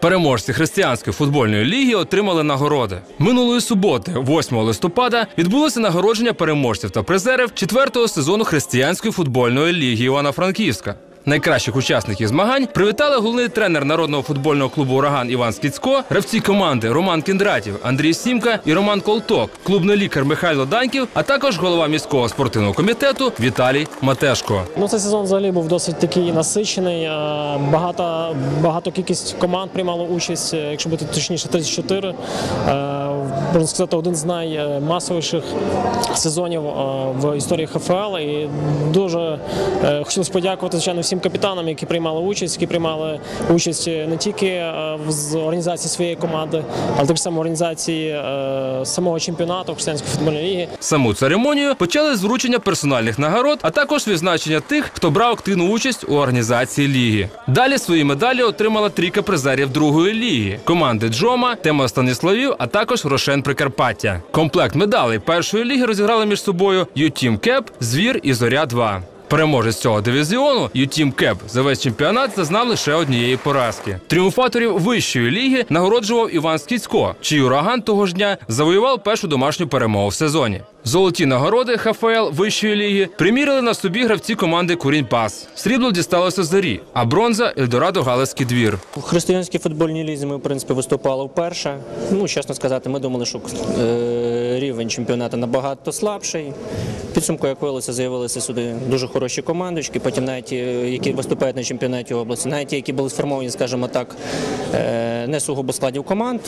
Переможці християнської футбольної ліги отримали нагороди. Минулої суботи, 8 листопада, відбулося нагородження переможців та призерів четвертого сезону християнської футбольної ліги Івано-Франківська. Найкращих учасників змагань привітали головний тренер народного футбольного клубу Ураган Іван Скіцько, гравці команди Роман Кіндратів, Андрій Сімка і Роман Колток, клубний лікар Михайло Даньків, а також голова міського спортивного комітету Віталій Матешко. Ну, цей сезон взагалі був досить такий насичений. Е, Багато, багато кількість команд приймало участь, е, якщо бути точніше, 34. Можна сказати, один з наймасовіших сезонів е, в історії ХФЛ. І дуже е, хотілося подякувати, звичайно, всім капітанам, які приймали участь, які приймали участь не тільки е, в організації своєї команди, але так само організації самого чемпіонату Християнської футбольної ліги. Саму церемонію почали з вручення персональних нагород, а також відзначення тих, хто брав активну участь у організації ліги. Далі свої медалі отримала трійка призерів другої ліги команди Джома, Тема Станіславів, а також Рошен Прикарпаття. Комплект медалей першої ліги розіграли між собою Ютім Кеп, Звір і Зоря 2 Переможець цього дивізіону Ютім Кеп за весь чемпіонат зазнав лише однієї поразки. Тріумфаторів вищої ліги нагороджував Іван Скіцько, чий ураган того ж дня завоював першу домашню перемогу в сезоні. Золоті нагороди ХФЛ вищої ліги примірили на собі гравці команди Курінь Пас. Срібло дісталося зорі, а бронза Ельдорадо Галицький двір. У християнській футбольній лізі ми, в принципі, виступали вперше. Ну, чесно сказати, ми думали, що е, рівень чемпіонату набагато слабший. Підсумку, як виявилося, з'явилися сюди дуже хороші командочки, потім навіть ті, які виступають на чемпіонаті області, навіть ті, які були сформовані, скажімо так, е, не сугубо складів команд,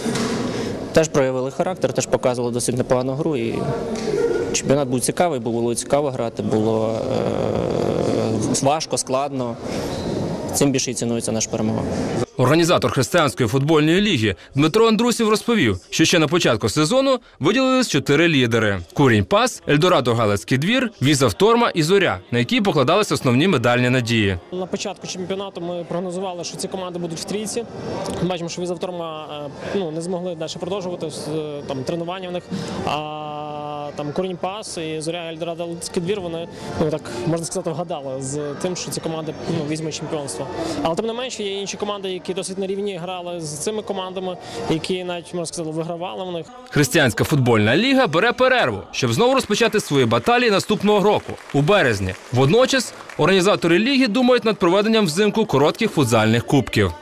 теж проявили характер, теж показували досить непогану гру. І чемпіонат був цікавий, було цікаво грати, було е, важко, складно. Цим більше і цінується наша перемога. Організатор християнської футбольної ліги Дмитро Андрусів розповів, що ще на початку сезону виділились чотири лідери: Курінь Пас, Ельдорадо Галицький двір, Віза Торма і Зоря, на які покладались основні медальні надії. На початку чемпіонату ми прогнозували, що ці команди будуть в трійці. Бачимо, що Візавторма ну, не змогли далі продовжувати е, там, тренування в них. А там Корінь Пас і Зоря Ельдорадо Луцький двір, вони ну, так можна сказати, вгадали з тим, що ці команди ну, візьмуть чемпіонство. Але тим не менше є інші команди, які досить на рівні грали з цими командами, які навіть можна сказати вигравали в них. Християнська футбольна ліга бере перерву, щоб знову розпочати свої баталії наступного року у березні. Водночас організатори ліги думають над проведенням взимку коротких футзальних кубків.